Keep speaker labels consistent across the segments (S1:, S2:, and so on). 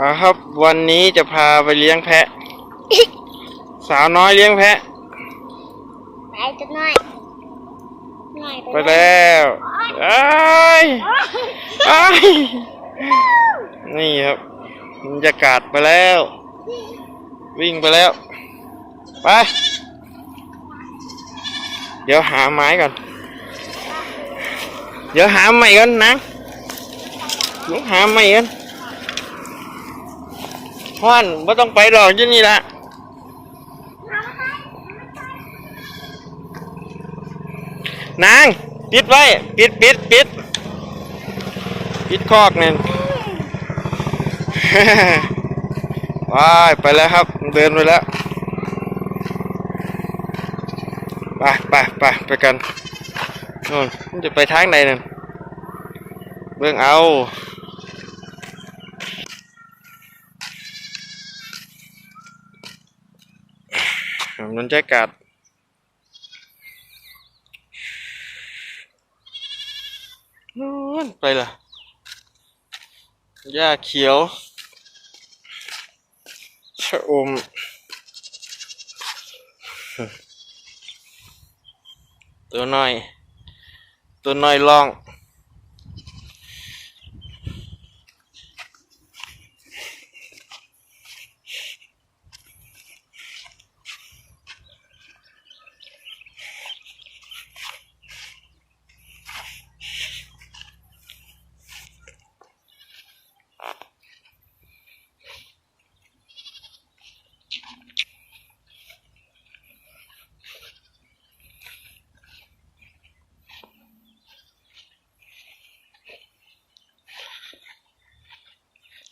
S1: อ่าครับวันนี้จะพาไปเลี้ยงแพะ สาวน้อยเลี้ยงแพะ
S2: ไปจะหน่อยหน่อย
S1: ไปแล้วไอ้ยไอ้ยนี่ครับบรรยากาศไปแล้ว วิ่งไปแล้ว ไป เดี๋ยวหาไม้ก่อน เดี๋ยวหาใหม่ก่อนนะเดี๋ยวหาใหม่ก่อน พ่อนไม่ต้องไปดอกยี่นี่ละนาง ปิดไว้ ปิดปิดปิดปิดคอกนั่นไปไปแล้วครับ เดินไปแล้ว ไปไปไปไปกันนู่นจะไปทางไหนนั่นเบิ่งเอา บรรยากาศนู่นไปละหญ้าเขียวชะอมตัวน้อย ตัวน้อยลอง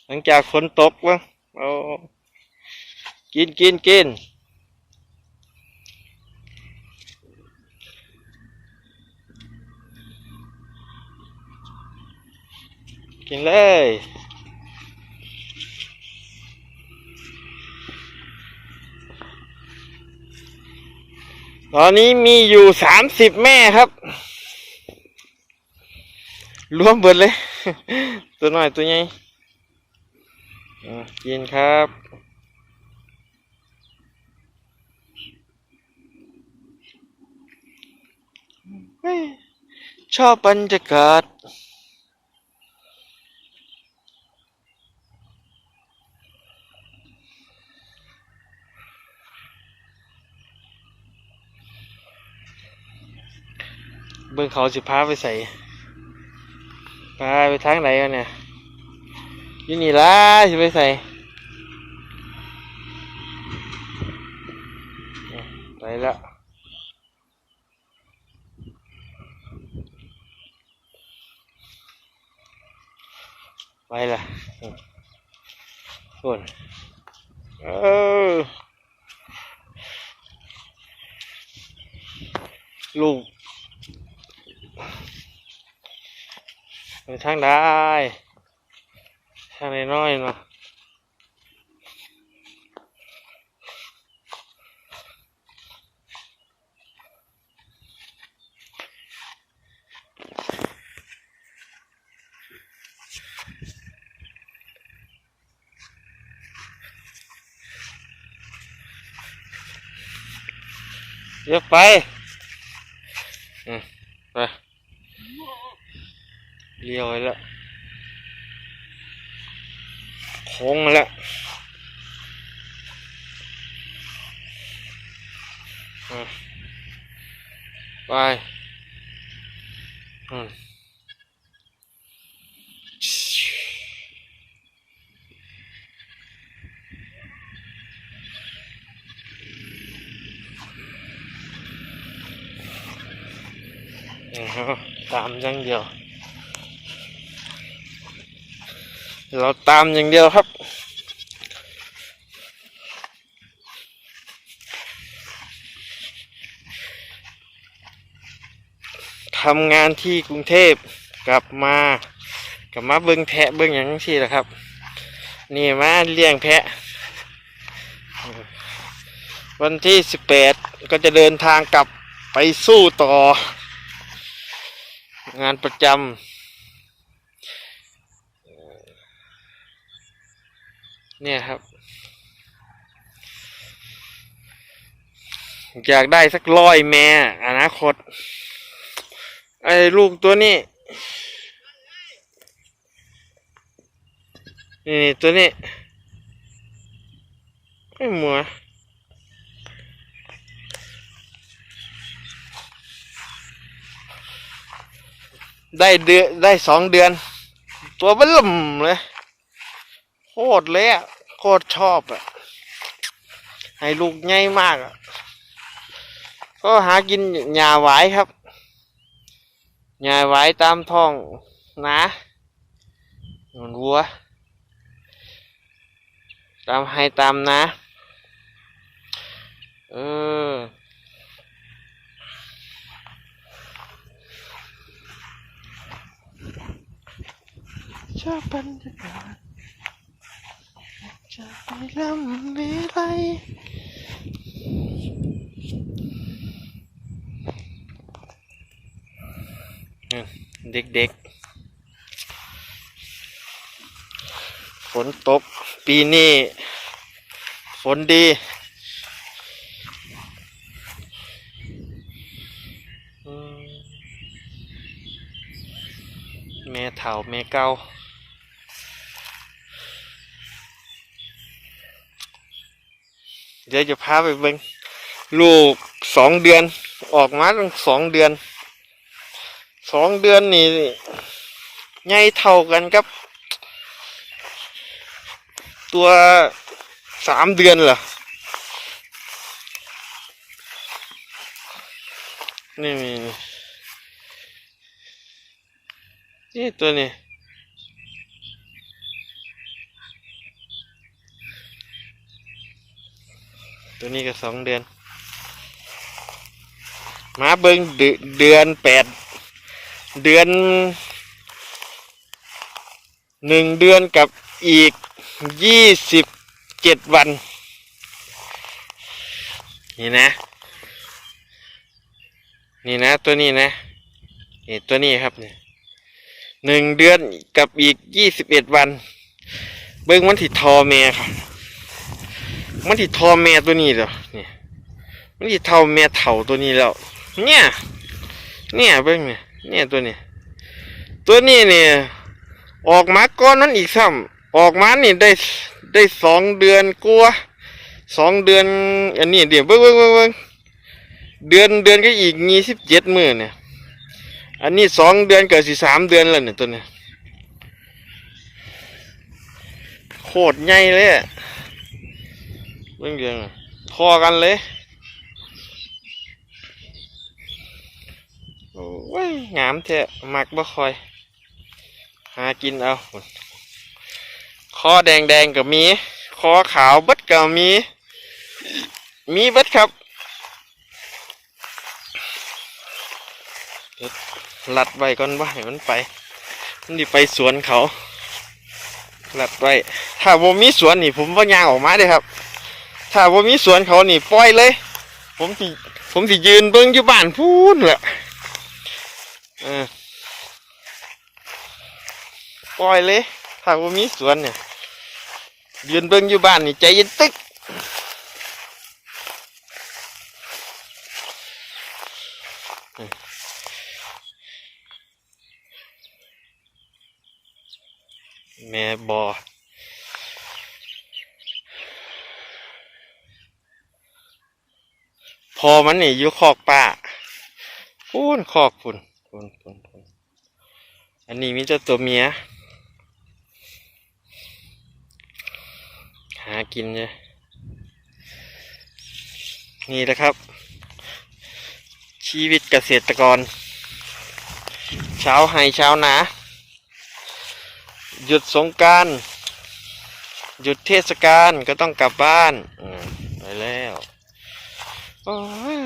S1: หลังจากฝนตกวะเอากินกินกินกินเลยตอนนี้มีอยู่สามสิบแม่ครับ รวมเบิดเลย ตัวน้อยตัวใหญ่ กินครับ ชอบบรรยากาศเบิ่งเขาสิพาไปใส่พาไปทางไหนกันเนี่ย ยู่นี่ล่ะสิไปใส่ไปแล้วไปละส่วนเออลูกไปทางได้ ทางน้อยๆเนาะเดี๋ยวไปอืมไปเลี้ยวไปแล้วโค้งมาแล้วอืมไปอืมอือฮะตามอย่างเดียว เราตามอย่างเดียวครับ ทำงานที่กรุงเทพกลับมากลับมาเบิ้งแพะเบิ้งอย่างที่แหละครับ นี่มาเลี้ยงแพะ วันที่สิบแปดก็จะเดินทางกลับไปสู้ต่อ งานประจำ เนี่ยครับ อยากได้สักร้อยแม่อนาคต ไอ้ลูกตัวนี้ นี่ตัวนี้ไอ้หมัวได้เดือนได้สองเดือน ตัวเบิ่มเลย โคตรเลยอะโคตรชอบอะ ให้ลูกใหญ่มากอะ ก็หากินหญ้าหวายครับหญ้าหวายตามท้องนะเหมือนวัว ตามให้ตามนะ เออชอบบรรยากาศ จะไปลำเมลัยเด็กๆ ฝนตกปีนี้ ฝนดี แม่เฒ่าแม่เก่า เดี๋ยวจะพาไปเบิงลูกสองเดือน ออกมาตั้งสองเดือนสองเดือนนี่ใหญ่เท่ากันกับ ตัวสามเดือนเหรอนี่นี่นี่นี่ตัวนี้ ตัวนี้ก็สองเดือน มาเบิงเดือนแปดเดือนหนึ่งเดือนกับอีกยี่สิบเจ็ดวัน นี่นะ นี่นะตัวนี้นะนี่ตัวนี้ครับเนี่ยหนึ่งเดือนกับอีกยี่สิบเอ็ดวัน เบิ้งมันถิทอเมียครับ มันถิทอเมียตัวนี้เหรอเนี่ยมันถิเท่าเมียเถ่าตัวนี้แล้ว เนี่ย เนี่ยเบิ้งเนี่ยเนี่ยตัวนี้ ตัวนี้เนี่ยออกมาก้อนนั้นอีกซ้ำออกมานี่ได้ได้สองเดือนกลัวสองเดือน อันนี้เดี๋ยวเบิ้งเบิ้งเบิ้งเดือนเดือนก็อีกยี่สิบเจ็ดมือเนี่ย อันนี้สองเดือนเกิดสิสามเดือนแล้วเนี่ยตัวนี้โคตรใหญ่เลย อะเบิ้งเดือนอะพอกันเลยโอ้ยงามแท้มักบ่คอย หากินเอาคอแดงแดงก็มี คอขาวเบิดก็มี มีเบิดครับเดี๋ยวลัดไว้ก่อนว่าให้มันไป มันดิไปสวนเขาลัดไว้ ถ้าบ่มีสวนนี่ผมว่ายางออกมาเด้ครับ ถ้าบ่มีสวนเขานี่ปล่อยเลย ผมสิผมสิยืนเบิ่งอยู่บ้านพูนแหละปล่อยเลย ถ้าว่ามีสวนเนี่ยยืนเบิ่งอยู่บ้านนี่ใจเย็นตึกแม่บอ อมันนี่อยู่คอกป่าพูนคอกพุ่นพุ่นพุ่นพุ่นอันนี้มีเจ้าตัวเมีย หากินเนี่ยนี่แหละครับ ชีวิตเกษตรกร เช้าให้เช้านา หยุดสงการหยุดเทศกาลก็ต้องกลับบ้านไปแล้ว โอ้ย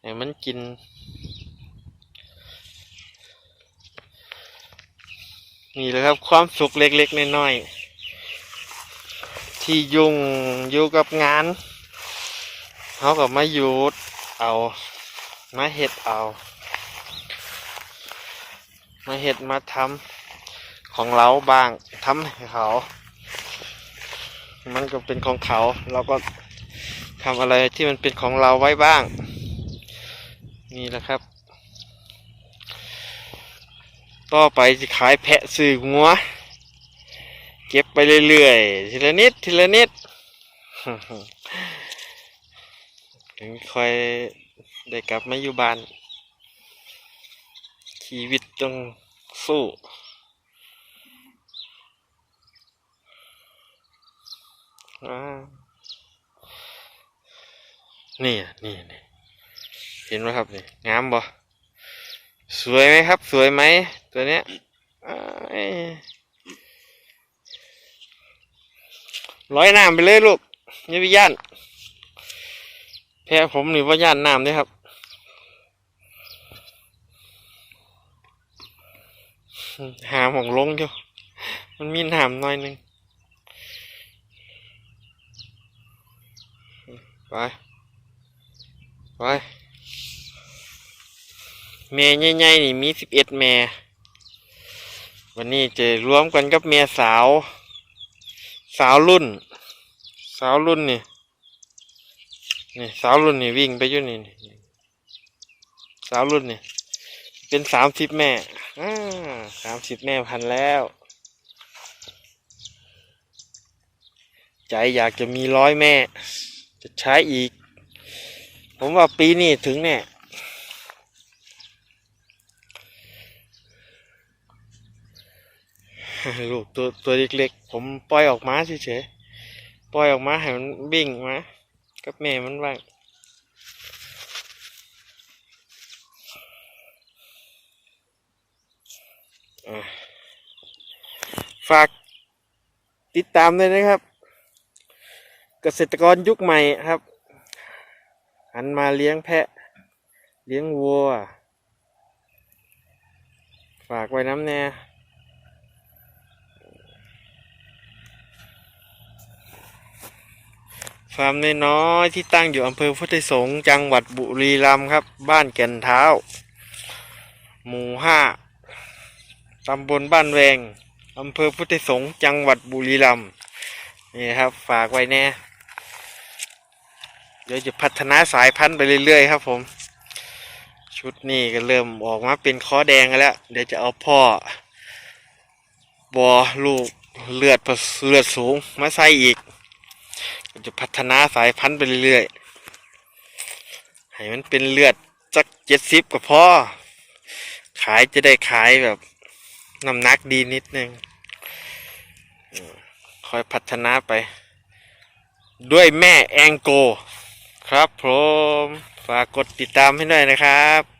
S1: ให้มันกิน นี่แหละครับความสุขเล็กๆน้อยๆที่ยุ่งอยู่กับงานเขากับมาหยุดเอามาเห็ดเอา มาเห็ดมาทำของเราบ้างทำให้เขา มันก็เป็นของเขาเราก็ ทำอะไรที่มันเป็นของเราไว้บ้าง นี่แหละครับ ต่อไปจะขายแพะซื้องัว เก็บไปเรื่อยๆ ทีละนิด ทีละนิดถึงค่อยได้กลับมาอยู่บ้าน ชีวิตต้องสู้อ่า นี่นี่นี่เห็นไหมครับนี่งามบ่สวยไหมครับ สวยไหมตัวเนี้ยร้อยน้ำไปเลยลูกอย่าไปย่านแพ้ผมหนี่ว่าย่านน้ำด้วยครับหาหมองลงอยู่มันมีน้ำน่อยหนึง ไป ไปแม่ใหญ่ๆนี่มีสิบเอ็ดแม่วันนี้จะรวมกันกับแม่สาว สาวรุ่น สาวรุ่นนี่นี่สาวรุ่นนี่วิ่งไปอยู่นี่นี่สาวรุ่นนี่เป็นสามสิบแม่สามสิบแม่พันแล้ว ใจอยากจะมีร้อยแม่ จะใช้อีก ผมว่าปีนี้ถึงแน่ลูกตัวตัวเล็กๆผมปล่อยออกมาเฉยๆปล่อยออกมาให้มันวิ่งมากับแม่มันบ้างฝากติดตามด้วยนะครับ เกษตรกรยุคใหม่ครับ หันมาเลี้ยงแพะ เลี้ยงวัว ฝากไว้น้ำแน่ฟาร์มน้อยๆที่ตั้งอยู่อำเภอพุทธสงฆ์จังหวัดบุรีรัมย์ครับ บ้านแก่นเท้า หมู่ห้าตำบลบ้านแวงอำเภอพุทธสงฆ์จังหวัดบุรีรัมย์นี่ครับ ฝากไว้แน่ เดี๋ยวจะพัฒนาสายพันธุ์ไปเรื่อยๆครับ ผม ชุดนี้ก็เริ่มออกมาเป็นคอแดงกันแล้ว เดี๋ยวจะเอาพ่อบอลูกเลือดผสเลือดสูงมาใส่อีกก็จะพัฒนาสายพันธุ์ไปเรื่อยๆ ให้มันเป็นเลือดสักเจ็ดสิบก็พอ ขายจะได้ขายแบบน้ำหนักดีนิดนึงคอยพัฒนาไป ด้วยแม่แองโก ครับผม ฝากกดติดตามให้หน่อยนะครับ